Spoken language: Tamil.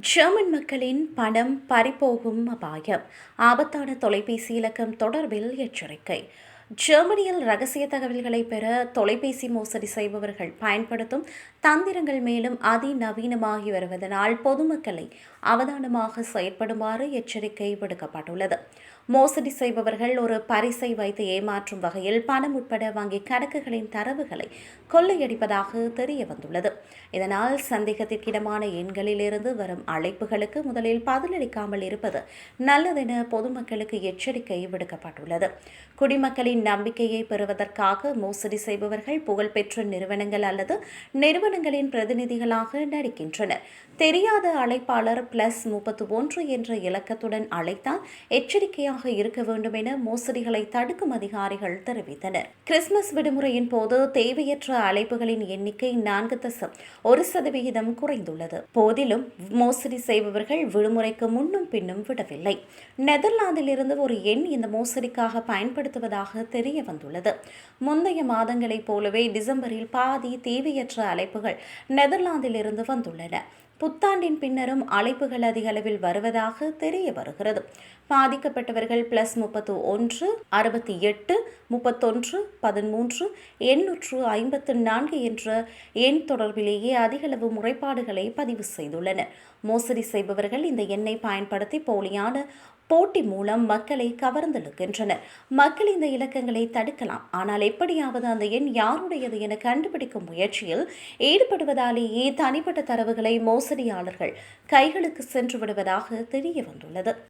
ஜெர்மன் மக்களின் பணம் பறிபோகும் அபாயம். ஆபத்தான தொலைபேசி இலக்கம் தொடர்பில் எச்சரிக்கை. ஜெர்மனியில் ரகசிய தகவல்களை பெற தொலைபேசி மோசடி செய்பவர்கள் பயன்படுத்தும் தந்திரங்கள் மேலும் அதிநவீனமாகி வருவதனால் பொதுமக்களை அவதானமாக செயற்படுமாறு எச்சரிக்கை விடுக்கப்பட்டுள்ளது. மோசடி செய்பவர்கள் ஒரு பரிசை வைத்து ஏமாற்றும் வகையில் பணம் உட்பட வங்கி கணக்குகளின் தரவுகளை கொள்ளையடிப்பதாக தெரிய வந்துள்ளது. இதனால் சந்தேகத்திற்கிடமான எண்களிலிருந்து வரும் அழைப்புகளுக்கு முதலில் பதிலளிக்காமல் இருப்பது நல்லதென பொதுமக்களுக்கு எச்சரிக்கை விடுக்கப்பட்டுள்ளது. குடிமக்களின் நம்பிக்கையை பெறுவதற்காக மோசடி செய்பவர்கள் புகழ்பெற்ற நிறுவனங்கள் அல்லது நிறுவனங்களின் பிரதிநிதிகளாக நடிக்கின்றனர். தெரியாத அழைப்பாளர் பிளஸ் முப்பத்து ஒன்று என்ற இலக்கத்துடன் அழைத்தால் எச்சரிக்கையாக இருக்க வேண்டும் என மோசடிகளை தடுக்கும் அதிகாரிகள் தெரிவித்தனர். கிறிஸ்துமஸ் விடுமுறையின் போது தேவையற்ற அழைப்புகளின் எண்ணிக்கை நான்கு தசம் ஒரு சதவிகிதம் குறைந்துள்ளது. போதிலும் மோசடி செய்பவர்கள் விடுமுறைக்கு முன்னும் பின்னும் விடவில்லை. நெதர்லாந்தில் இருந்து ஒரு எண் இந்த மோசடிக்காக பயன்படுத்துவதாக தெரிய வந்துள்ளது முந்தைய மாதங்களைப் போலவே டிசம்பரில் பாதி தேவையற்ற அழைப்புகள் நெதர்லாந்தில் இருந்து வந்துள்ளன. புத்தாண்டின் பின்னரும் அழைப்புகள் அதிக அளவில் வருவதாக தெரிய வருகிறது. பாதிக்கப்பட்டவர்கள் பிளஸ் முப்பத்து ஒன்று அறுபத்தி எட்டு முப்பத்தொன்று பதிமூன்று எண்ணூற்று ஐம்பத்து நான்கு என்ற எண் தொடர்பிலேயே அதிகளவு முறைப்பாடுகளை பதிவு செய்துள்ளனர். மோசடி செய்பவர்கள் இந்த எண்ணை பயன்படுத்தி போலியான போட்டி மூலம் மக்களை கவர்ந்தெழுக்கின்றனர் மக்கள் இந்த இலக்கங்களை தடுக்கலாம். ஆனால் எப்படியாவது அந்த எண் யாருடையது என கண்டுபிடிக்கும் முயற்சியில் ஈடுபடுவதாலேயே தனிப்பட்ட தரவுகளை மோசடியாளர்கள் கைகளுக்கு சென்று விடுவதாக தெரிய வந்துள்ளது